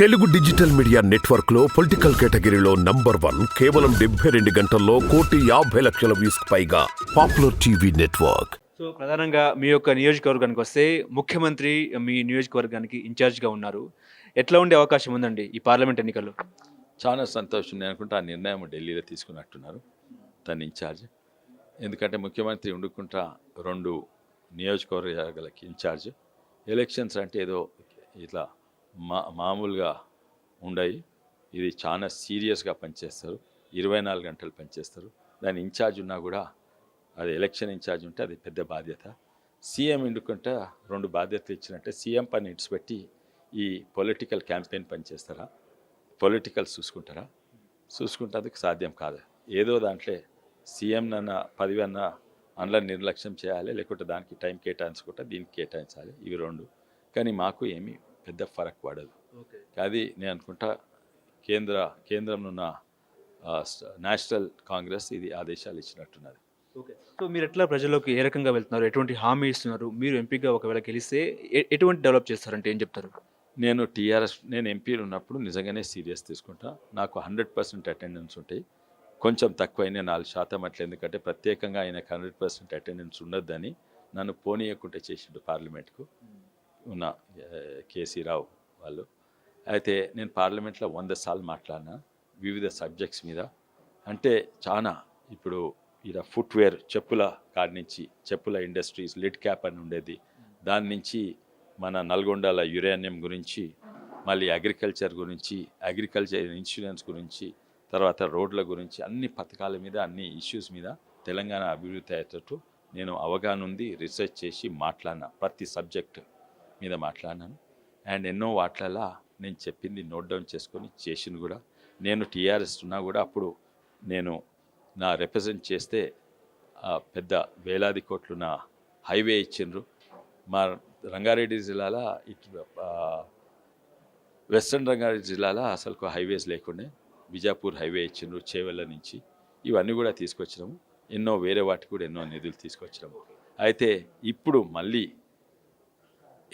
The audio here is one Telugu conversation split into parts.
తెలుగు డిజిటల్ మీడియా నెట్వర్క్లో పొలిటికల్ కేటగిరీలో నంబర్ వన్ కేవలం డెబ్బై రెండు గంటల్లో కోటి యాభై లక్షల వ్యూస్ పైగా పాపులర్ టీవీ నెట్వర్క్. సో ప్రధానంగా మీ యొక్క నియోజకవర్గానికి వస్తే ముఖ్యమంత్రి మీ నియోజకవర్గానికి ఇన్ఛార్జ్గా ఉన్నారు. ఎట్లా ఉండే అవకాశం ఉందండి ఈ పార్లమెంట్ ఎన్నికల్లో? చాలా సంతోషం నేను అనుకుంటా ఆ నిర్ణయం ఢిల్లీలో తీసుకున్నట్టున్నారు తన ఇన్ఛార్జ్. ఎందుకంటే ముఖ్యమంత్రి ఉండుకుంటా రెండు నియోజకవర్గాలకి ఇన్ఛార్జ్. ఎలక్షన్స్ అంటే ఏదో ఇట్లా మా మామూలుగా ఉండయి. ఇది చాలా సీరియస్గా పనిచేస్తారు. ఇరవై నాలుగు గంటలు పనిచేస్తారు. దాని ఇన్ఛార్జ్ ఉన్నా కూడా అది ఎలక్షన్ ఇన్ఛార్జ్ ఉంటే అది పెద్ద బాధ్యత. సీఎం ఎందుకంటే రెండు బాధ్యతలు ఇచ్చినట్టే సీఎం పని ఇడిచిపెట్టి ఈ పొలిటికల్ క్యాంపెయిన్ పనిచేస్తారా పొలిటికల్ చూసుకుంటారా? చూసుకుంటేందుకు సాధ్యం కాదు. ఏదో దాంట్లో సీఎం నన్న పదవి అన్న అందులో నిర్లక్ష్యం చేయాలి లేకుంటే దానికి టైం కేటాయించుకుంటా దీనికి కేటాయించాలి. ఇవి రెండు. కానీ మాకు ఏమీ పెద్ద ఫరక్ పడదు అది నేను అనుకుంటా కేంద్ర కేంద్రంలో ఉన్న నేషనల్ కాంగ్రెస్ ఇది ఆదేశాలు ఇచ్చినట్టున్నది. ఓకే. సో మీరు ఎట్లా ప్రజల్లోకి ఏ రకంగా వెళ్తున్నారు? ఎటువంటి హామీ ఇస్తున్నారు? మీరు ఎంపీగా ఒకవేళ గెలిస్తే ఎటువంటి డెవలప్ చేస్తారంటే ఏం చెప్తారు? నేను టీఆర్ఎస్ నేను ఎంపీలు ఉన్నప్పుడు నిజంగానే సీరియస్ తీసుకుంటా. నాకు హండ్రెడ్ పర్సెంట్ అటెండెన్స్ ఉంటాయి. కొంచెం తక్కువైనా నాలుగు శాతం అట్లా ఎందుకంటే ప్రత్యేకంగా ఆయనకు హండ్రెడ్ పర్సెంట్ అటెండెన్స్ ఉండొద్దని నన్ను పోనీయకుంటే చేసిండు పార్లమెంట్కు. ఉన్న కేసీ రావు వాళ్ళు. అయితే నేను పార్లమెంట్లో వంద సార్లు మాట్లాడినా వివిధ సబ్జెక్ట్స్ మీద. అంటే చాలా ఇప్పుడు ఇలా ఫుట్వేర్ చెప్పుల కాడి నుంచి చెప్పుల ఇండస్ట్రీస్ లిడ్ క్యాప్ అని ఉండేది. దాని నుంచి మన నల్గొండల యురేనియం గురించి మళ్ళీ అగ్రికల్చర్ గురించి అగ్రికల్చర్ ఇన్సూరెన్స్ గురించి తర్వాత రోడ్ల గురించి అన్ని పథకాల మీద అన్ని ఇష్యూస్ మీద తెలంగాణ అభివృద్ధి అయ్యేటట్టు నేను అవగాహన ఉంది రీసెర్చ్ చేసి మాట్లాడినా ప్రతి సబ్జెక్ట్. మీద మాట్లాడినాను. అండ్ ఎన్నో వాట్లలా నేను చెప్పింది నోట్ డౌన్ చేసుకొని చేసింది కూడా. నేను టీఆర్ఎస్ ఉన్నా కూడా అప్పుడు నేను నా రిప్రజెంట్ చేస్తే పెద్ద వేలాది కోట్లు నా హైవే ఇచ్చిండ్రు. మా రంగారెడ్డి జిల్లాలో ఇటు వెస్ట్రన్ రంగారెడ్డి జిల్లాలో అసలు హైవేస్ లేకుండే బిజాపూర్ హైవే ఇచ్చిండ్రు చేవెళ్ళ నుంచి. ఇవన్నీ కూడా తీసుకొచ్చినాము. ఎన్నో వేరే వాటికి కూడా ఎన్నో నిధులు తీసుకొచ్చినాము. అయితే ఇప్పుడు మళ్ళీ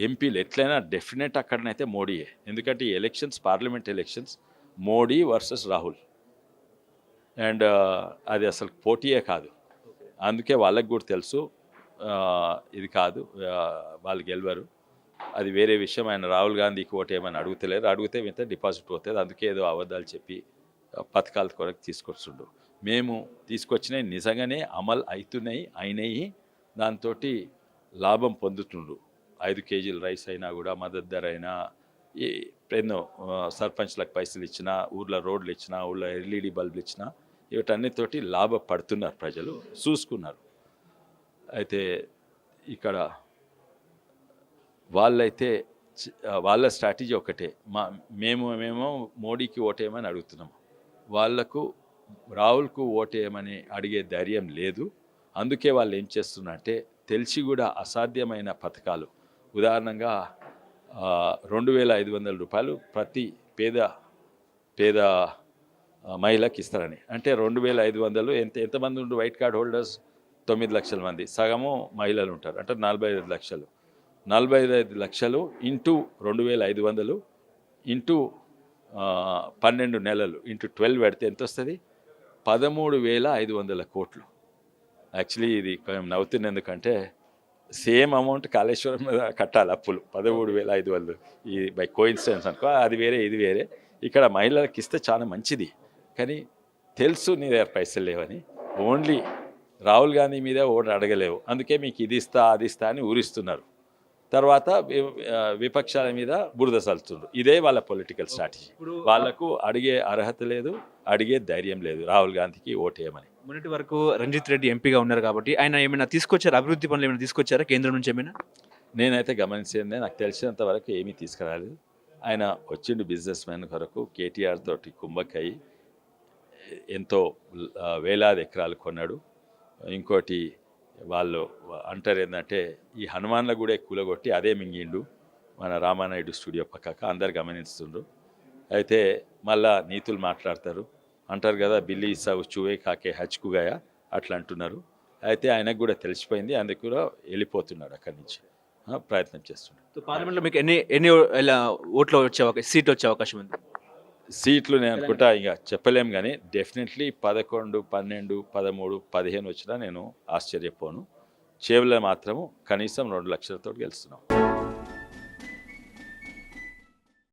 ఎంపీలు ఎట్లయినా డెఫినెట్ అక్కడనైతే మోడీయే. ఎందుకంటే ఈ elections parliament elections Modi versus Rahul. And అది అసలు పోటీయే కాదు. అందుకే వాళ్ళకి కూడా తెలుసు. ఇది కాదు. వాళ్ళు గెలవరు. అది వేరే విషయం. ఆయన రాహుల్ గాంధీకి ఓటు ఏమైనా అడుగుతలేరు. అడిగితే వింత డిపాజిట్ పోతుంది. అందుకే ఏదో అబద్ధాలు చెప్పి పథకాల కొరకు తీసుకొస్తుండు. మేము తీసుకొచ్చినవి నిజంగానే అమలు అవుతున్నాయి అయినాయి. దాంతో లాభం పొందుతుండ్రు ఐదు కేజీల రైస్ అయినా కూడా మద్దతు ధర అయినా ఎన్నో సర్పంచ్లకు పైసలు ఇచ్చినా ఊర్లో రోడ్లు ఇచ్చినా ఊళ్ళో ఎల్ఈడి బల్బులు ఇచ్చినా వీటన్నిటితోటి లాభపడుతున్నారు ప్రజలు చూసుకున్నారు. అయితే ఇక్కడ వాళ్ళైతే వాళ్ళ స్ట్రాటజీ ఒకటే. మా మేము మేము మోడీకి ఓటేయమని అడుగుతున్నాము వాళ్ళకు రాహుల్కు ఓటేయమని అడిగే ధైర్యం లేదు. అందుకే వాళ్ళు ఏం చేస్తున్నారంటే తెలిసి కూడా అసాధ్యమైన పథకాలు ఉదాహరణంగా రెండు వేల ఐదు వందల రూపాయలు ప్రతి పేద పేద మహిళకి ఇస్తారని. అంటే రెండు వేల ఐదు వందలు ఎంత ఎంతమంది ఉండు వైట్ కార్డ్ హోల్డర్స్? తొమ్మిది లక్షల మంది. సగము మహిళలు ఉంటారు. అంటే నలభై ఐదు లక్షలు. నలభై ఐదు లక్షలు ఇంటూ రెండు వేల ఐదు వందలు ఇంటూ పన్నెండు నెలలు ఇంటూ ట్వెల్వ్ పెడితే ఎంత వస్తుంది? పదమూడు వేల ఐదు వందల కోట్లు. యాక్చువల్లీ ఇది కొంచెం నవ్వుతుంది ఎందుకంటే సేమ్ అమౌంట్ కాళేశ్వరం మీద కట్టాలి అప్పులు. పదమూడు వేల ఐదు వందలు. ఈ బై కోయిన్సిడెన్స్ అనుకో అది వేరే ఇది వేరే. ఇక్కడ మహిళలకు ఇస్తే చాలా మంచిది. కానీ తెలుసు నీ దగ్గర పైసలు లేవని. ఓన్లీ రాహుల్ గాంధీ మీద ఓటు అడగలేవు. అందుకే మీకు ఇది ఇస్తా అది ఇస్తా అని ఊరిస్తున్నారు. తర్వాత విపక్షాల మీద బురద చల్లుతుండ్రు ఇదే వాళ్ళ పొలిటికల్ స్ట్రాటజీ. వాళ్ళకు అడిగే అర్హత లేదు అడిగే ధైర్యం లేదు రాహుల్ గాంధీకి ఓటేయమని మొన్నటి వరకు రంజిత్ రెడ్డి ఎంపీగా ఉన్నారు కాబట్టి ఆయన ఏమైనా తీసుకొచ్చారు? అభివృద్ధి పనులు ఏమైనా తీసుకొచ్చారా కేంద్రం నుంచి ఏమైనా? నేనైతే గమనించింది నాకు తెలిసినంత వరకు ఏమీ తీసుకురాలేదు. ఆయన వచ్చిండు బిజినెస్ మ్యాన్ కొరకు కేటీఆర్ తోటి కుంభకై ఎంతో వేలాది ఎకరాలు కొన్నాడు. ఇంకోటి వాళ్ళు అంటారు ఏంటంటే ఈ హనుమాన్ల కూడా కూలగొట్టి అదే మింగిండు మన రామానాయుడు స్టూడియో పక్కక. అందరు గమనిస్తుండ్రు. అయితే మళ్ళా నీతులు మాట్లాడతారు. అంటారు కదా బిల్లి సవ్ చువే కాకే హచ్కుగాయ? అట్లా అంటున్నారు. అయితే ఆయనకు కూడా తెలిసిపోయింది అందుకు కూడా వెళ్ళిపోతున్నాడు అక్కడి నుంచి. ప్రయత్నం చేస్తున్నాను సో పార్లమెంట్లో మీకు ఎన్ని ఎన్ని ఓట్లు వచ్చే అవకాశం సీట్లు వచ్చే అవకాశం ఉంది? సీట్లు నేను అనుకుంటా ఇక చెప్పలేం కానీ డెఫినెట్లీ పదకొండు పన్నెండు పదమూడు పదిహేను వచ్చినా నేను ఆశ్చర్యపోను. చేవల మాత్రము కనీసం రెండు లక్షలతో గెలుస్తున్నాం.